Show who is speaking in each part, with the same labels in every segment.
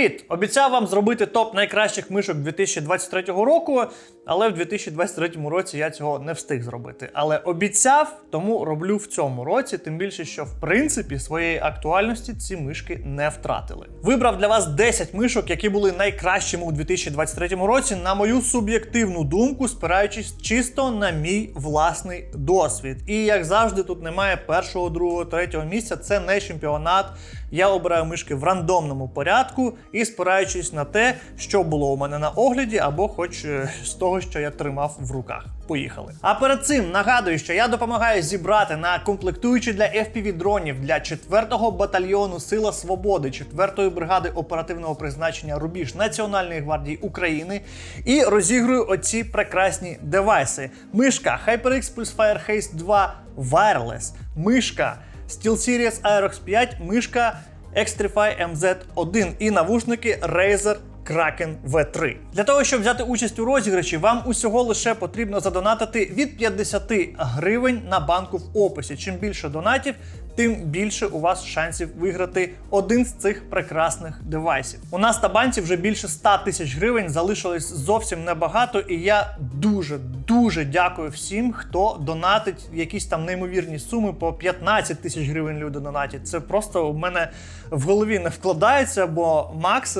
Speaker 1: Привіт! Обіцяв вам зробити топ найкращих мишок 2023 року, але в 2023 році я цього не встиг зробити. Але обіцяв, тому роблю в цьому році, тим більше, що в принципі своєї актуальності ці мишки не втратили. Вибрав для вас 10 мишок, які були найкращими у 2023 році, на мою суб'єктивну думку, спираючись чисто на мій власний досвід. І як завжди, тут немає першого, другого, третього місця. Це не чемпіонат. Я обираю мишки в рандомному порядку і спираючись на те, що було у мене на огляді, або хоч е, з того, що я тримав в руках. Поїхали. А перед цим нагадую, що я допомагаю зібрати на комплектуючі для fpv дронів для 4-го батальйону Сила Свободи, 4-ї бригади оперативного призначення Рубіж Національної гвардії України і розігрую оці прекрасні девайси: мишка HyperX Pulse Fire Haze 2 Wireless, мишка SteelSeries Aerox 5, мишка Xtrify MZ1 і навушники Razer Kraken V3. Для того, щоб взяти участь у розіграші, вам усього лише потрібно задонатити від 50 гривень на банку в описі. Чим більше донатів, тим більше у вас шансів виграти один з цих прекрасних девайсів. У нас на банці вже більше 100 тисяч гривень залишилось зовсім небагато, і я дуже дуже дякую всім, хто донатить якісь там неймовірні суми по 15 тисяч гривень. Люди донатять. Це просто у мене в голові не вкладається, бо Макс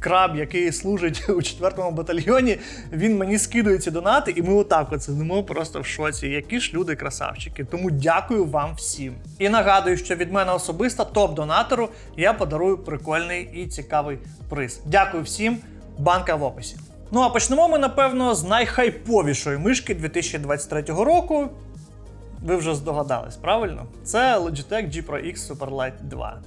Speaker 1: краб, який служить у 4-му батальйоні, він мені скидує ці донати, і ми отак от сидимо просто в шоці. Які ж люди красавчики. Тому дякую вам всім. І нагадую, що від мене особисто топ-донатору я подарую прикольний і цікавий приз. Дякую всім, банка в описі. Ну а почнемо ми, напевно, з найхайповішої мишки 2023 року. Ви вже здогадались, правильно? Це Logitech G Pro X Superlight 2.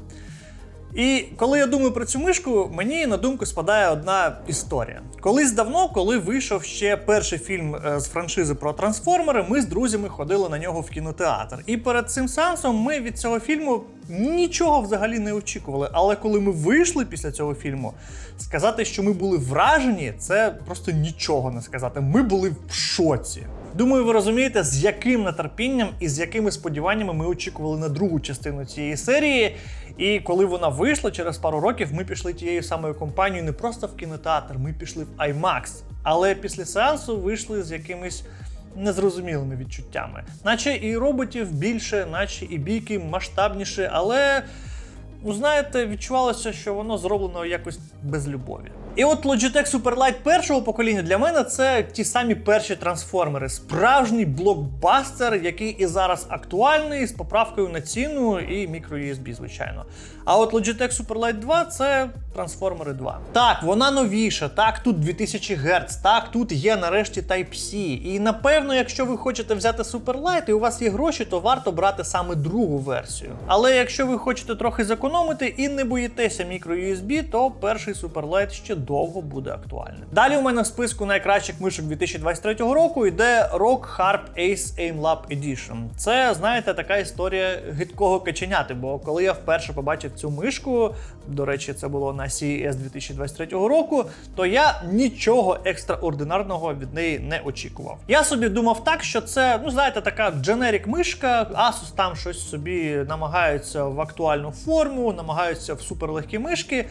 Speaker 1: І коли я думаю про цю мишку, мені на думку спадає одна історія. Колись давно, коли вийшов ще перший фільм е, з франшизи про трансформери, ми з друзями ходили на нього в кінотеатр. І перед цим сеансом ми від цього фільму нічого взагалі не очікували. Але коли ми вийшли після цього фільму, сказати, що ми були вражені, це просто нічого не сказати. Ми були в шоці. Думаю, ви розумієте, з яким нетерпінням і з якими сподіваннями ми очікували на другу частину цієї серії. І коли вона вийшла через пару років, ми пішли тією самою компанією не просто в кінотеатр, ми пішли в IMAX. Але після сеансу вийшли з якимись незрозумілими відчуттями. Наче і роботів більше, наче і бійки масштабніше, але. Ну, знаєте, відчувалося, що воно зроблено якось без любові. І от Logitech Superlight першого покоління для мене це ті самі перші трансформери. Справжній блокбастер, який і зараз актуальний, з поправкою на ціну і мікро-USB, звичайно. А от Logitech Superlight 2 це трансформери 2. Так, вона новіша, так, тут 2000 Гц, так, тут є нарешті Type-C. І напевно, якщо ви хочете взяти Superlight і у вас є гроші, то варто брати саме другу версію. Але якщо ви хочете трохи зекономити і не боїтеся мікро-USB, то перший Superlight ще довго буде актуальним. Далі у мене в списку найкращих мишок 2023 року йде ROG Harp Ace Aim Lab Edition. Це, знаєте, така історія гидкого каченяти, бо коли я вперше побачив цю мишку, до речі, це було на CES 2023 року, то я нічого екстраординарного від неї не очікував. Я собі думав так, що це, ну знаєте, така дженерік мишка, Asus там щось собі намагаються в актуальну форму, намагаються в суперлегкі мишки.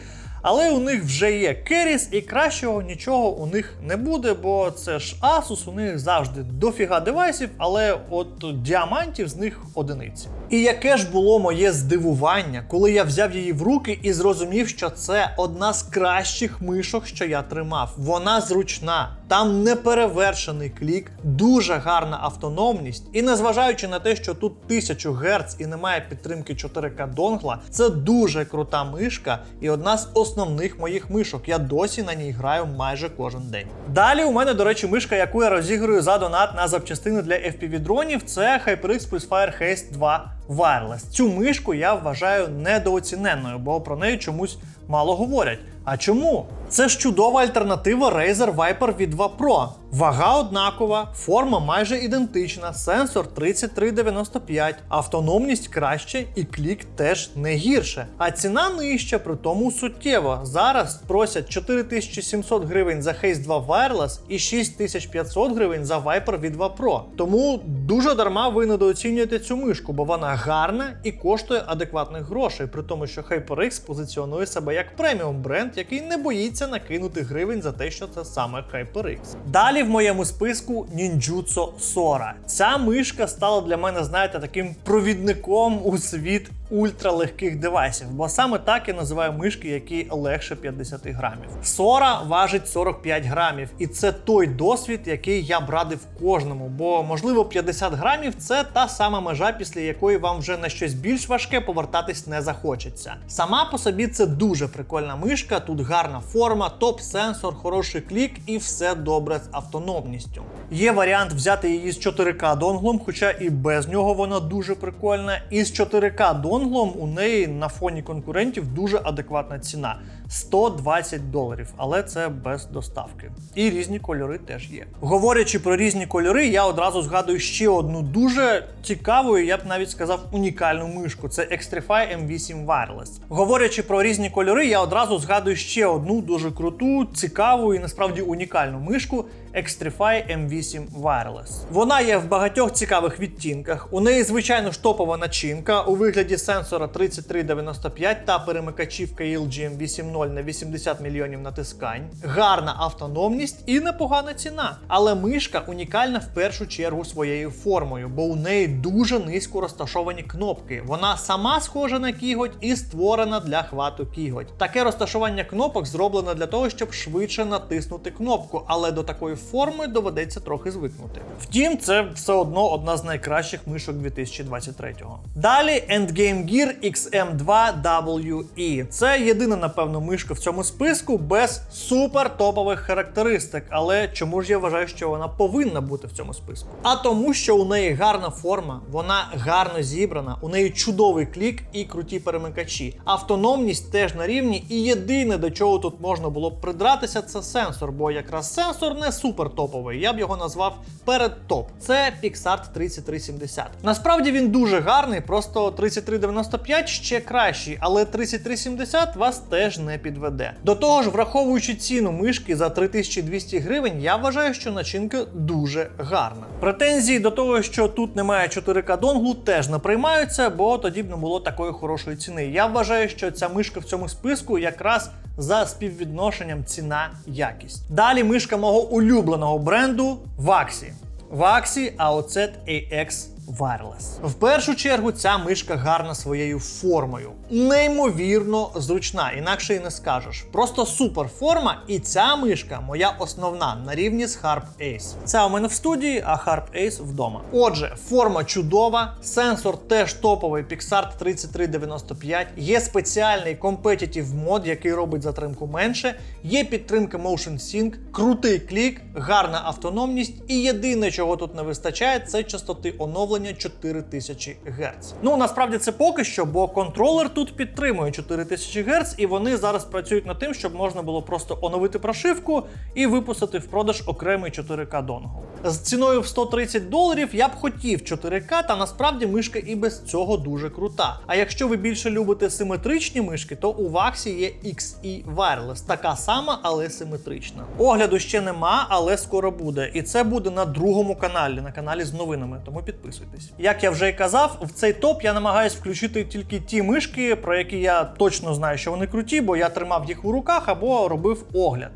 Speaker 1: Але у них вже є керіс, і кращого нічого у них не буде, бо це ж Asus, у них завжди дофіга девайсів, але от діамантів з них одиниці. І яке ж було моє здивування, коли я взяв її в руки і зрозумів, що це одна з кращих мишок, що я тримав. Вона зручна, там неперевершений клік, дуже гарна автономність. І незважаючи на те, що тут 1000 Гц і немає підтримки 4К донгла, це дуже крута мишка і одна з основних моїх мишок. Я досі на ній граю майже кожен день. Далі у мене, до речі, мишка, яку я розіграю за донат на запчастини для FPV дронів, це HyperX Pulse Fire Haze 2 Wireless. Цю мишку я вважаю недооціненною, бо про неї чомусь мало говорять. А чому? Це ж чудова альтернатива Razer Viper V2 Pro. Вага однакова, форма майже ідентична, сенсор 3395, автономність краще і клік теж не гірше. А ціна нижча, при тому суттєво. Зараз просять 4700 гривень за Haze 2 Wireless і 6500 гривень за Viper V2 Pro. Тому дуже дарма ви недооцінюєте цю мишку, бо вона гарна і коштує адекватних грошей, при тому, що HyperX позиціонує себе як преміум бренд який не боїться накинути гривень за те, що це саме HyperX. Далі в моєму списку Ninjutsu Sora. Ця мишка стала для мене, знаєте, таким провідником у світ ультралегких девайсів, бо саме так я називаю мишки, які легше 50 грамів. Сора важить 45 грамів, і це той досвід, який я б радив кожному, бо можливо 50 грамів це та сама межа, після якої вам вже на щось більш важке повертатись не захочеться. Сама по собі це дуже прикольна мишка, тут гарна форма, топ-сенсор, хороший клік і все добре з автономністю. Є варіант взяти її з 4К донглом, хоча і без нього вона дуже прикольна. І з 4К донглом у неї на фоні конкурентів дуже адекватна ціна 120 доларів, але це без доставки. І різні кольори теж є. Говорячи про різні кольори, я одразу згадую ще одну дуже цікаву, я б навіть сказав, унікальну мишку. Це Xtrify M8 Wireless. Говорячи про різні кольори, я одразу згадую ще одну дуже круту, цікаву і насправді унікальну мишку. Xtrify M8 Wireless. Вона є в багатьох цікавих відтінках. У неї звичайно ж топова начинка у вигляді сенсора 3395 та перемикачів KLGM 8.0 на 80 мільйонів натискань. Гарна автономність і непогана ціна. Але мишка унікальна в першу чергу своєю формою, бо у неї дуже низько розташовані кнопки. Вона сама схожа на кіготь і створена для хвату кіготь. Таке розташування кнопок зроблено для того, щоб швидше натиснути кнопку, але до такої форми доведеться трохи звикнути. Втім, це все одно одна з найкращих мишок 2023-го. Далі Endgame Gear XM2WE. Це єдина, напевно, мишка в цьому списку без супер топових характеристик. Але чому ж я вважаю, що вона повинна бути в цьому списку? А тому, що у неї гарна форма, вона гарно зібрана, у неї чудовий клік і круті перемикачі. Автономність теж на рівні, і єдине, до чого тут можна було б придратися, це сенсор, бо якраз сенсор не супер топовий. Я б його назвав перед топ. Це Pixart 3370. Насправді він дуже гарний, просто 3395 ще кращий, але 3370 вас теж не підведе. До того ж, враховуючи ціну мишки за 3200 гривень, я вважаю, що начинка дуже гарна. Претензії до того, що тут немає 4К донглу, теж не приймаються, бо тоді б не було такої хорошої ціни. Я вважаю, що ця мишка в цьому списку якраз за співвідношенням ціна-якість. Далі мишка мого улюбленого бренду Vaxi. Vaxi AOZ AX Wireless. В першу чергу ця мишка гарна своєю формою, неймовірно зручна, інакше і не скажеш. Просто супер форма, і ця мишка моя основна на рівні з Harp Ace. Ця у мене в студії, а Harp Ace вдома. Отже, форма чудова, сенсор теж топовий Pixart 3395, є спеціальний competitive мод, який робить затримку менше, є підтримка Motion Sync, крутий клік, гарна автономність, і єдине, чого тут не вистачає, це частоти оновлення 4000 Гц. Ну насправді це поки що, бо контролер тут підтримує 4000 Гц, і вони зараз працюють над тим, щоб можна було просто оновити прошивку і випустити в продаж окремий 4К донгл. З ціною в 130 доларів я б хотів 4К, та насправді мишка і без цього дуже крута. А якщо ви більше любите симетричні мишки, то у Vaxi є XE Wireless, така сама, але симетрична. Огляду ще нема, але скоро буде. І це буде на другому каналі, на каналі з новинами, тому підписуйтесь. Як я вже казав, в цей топ я намагаюсь включити тільки ті мишки, про які я точно знаю, що вони круті, бо я тримав їх у руках або робив огляд.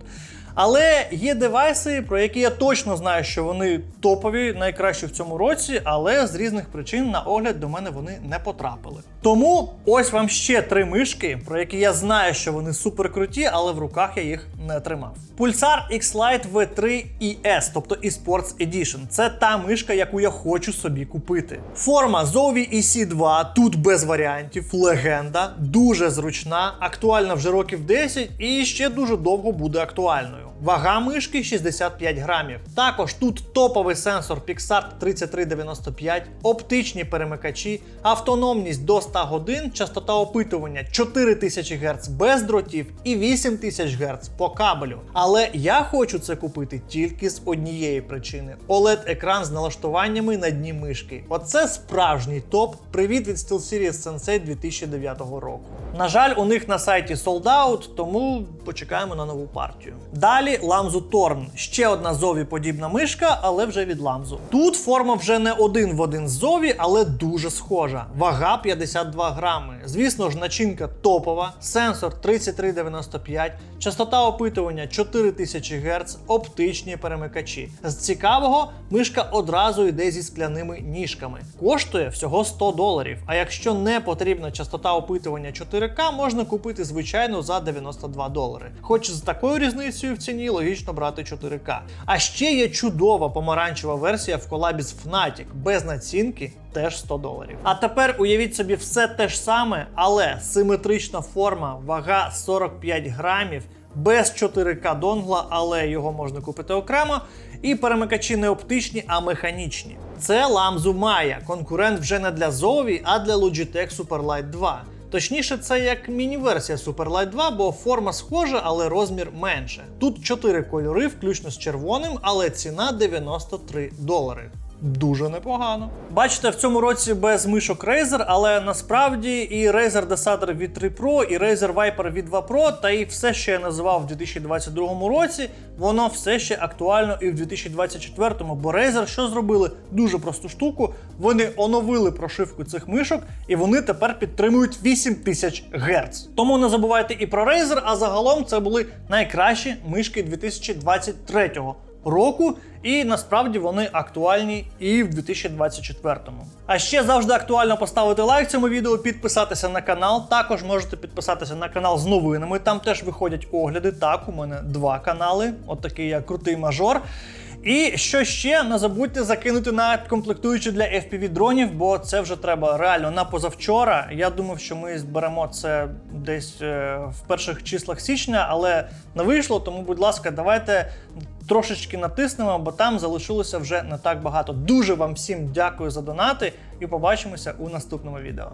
Speaker 1: Але є девайси, про які я точно знаю, що вони топові, найкращі в цьому році, але з різних причин на огляд до мене вони не потрапили. Тому ось вам ще три мишки, про які я знаю, що вони супер круті, але в руках я їх не тримав. Pulsar X-Lite V3 ES, тобто eSports Edition. Це та мишка, яку я хочу собі купити. Форма Zowie EC2, тут без варіантів, легенда, дуже зручна, актуальна вже років 10 і ще дуже довго буде актуальною. Вага мишки 65 грамів. Також тут топовий сенсор Pixart 3395, оптичні перемикачі, автономність до 100 годин, частота опитування 4000 Гц без дротів і 8000 Гц по кабелю. Але я хочу це купити тільки з однієї причини: OLED-екран з налаштуваннями на дні мишки. Оце справжній топ. Привіт від SteelSeries Sensei 2009 року. На жаль, у них на сайті sold out, тому почекаємо на нову партію. Далі ламзу Торн. Ще одна зові подібна мишка, але вже від ламзу. Тут форма вже не один в один з зові, але дуже схожа. Вага 52 грами. Звісно ж, начинка топова, сенсор 3395, частота опитування 4000 Гц, оптичні перемикачі. З цікавого, мишка одразу йде зі скляними ніжками. Коштує всього 100 доларів. А якщо не потрібна частота опитування 4К, можна купити звичайну за 92 долари. Хоч з такою різницею в ціні логічно брати 4К. А ще є чудова помаранчева версія в колабі з Fnatic без націнки. Теж 100 доларів. А тепер уявіть собі все те ж саме, але симетрична форма, вага 45 грамів, без 4К донгла, але його можна купити окремо. І перемикачі не оптичні, а механічні. Це Lamzu Maya, конкурент вже не для Zowie, а для Logitech Superlight 2. Точніше, це як міні-версія Superlight 2, бо форма схожа, але розмір менше. Тут 4 кольори, включно з червоним, але ціна 93 долари. Дуже непогано. Бачите, в цьому році без мишок Razer, але насправді і Razer Desader від 3 Pro, і Razer Viper від 2 Pro, та і все, що я називав в 2022 році, воно все ще актуально і в 2024, бо Razer що зробили? Дуже просту штуку. Вони оновили прошивку цих мишок, і вони тепер підтримують 8000 Гц. Тому не забувайте і про Razer, а загалом це були найкращі мишки 2023 року, і насправді вони актуальні і в 2024-му. А ще завжди актуально поставити лайк цьому відео, підписатися на канал. Також можете підписатися на канал з новинами. Там теж виходять огляди. Так, у мене два канали. От такий я крутий мажор. І що ще не забудьте закинути на комплектуючі для FPV дронів, бо це вже треба реально на позавчора. Я думав, що ми зберемо це десь е, в перших числах січня, але не вийшло. Тому, будь ласка, давайте трошечки натиснемо, бо там залишилося вже не так багато. Дуже вам всім дякую за донати і побачимося у наступному відео.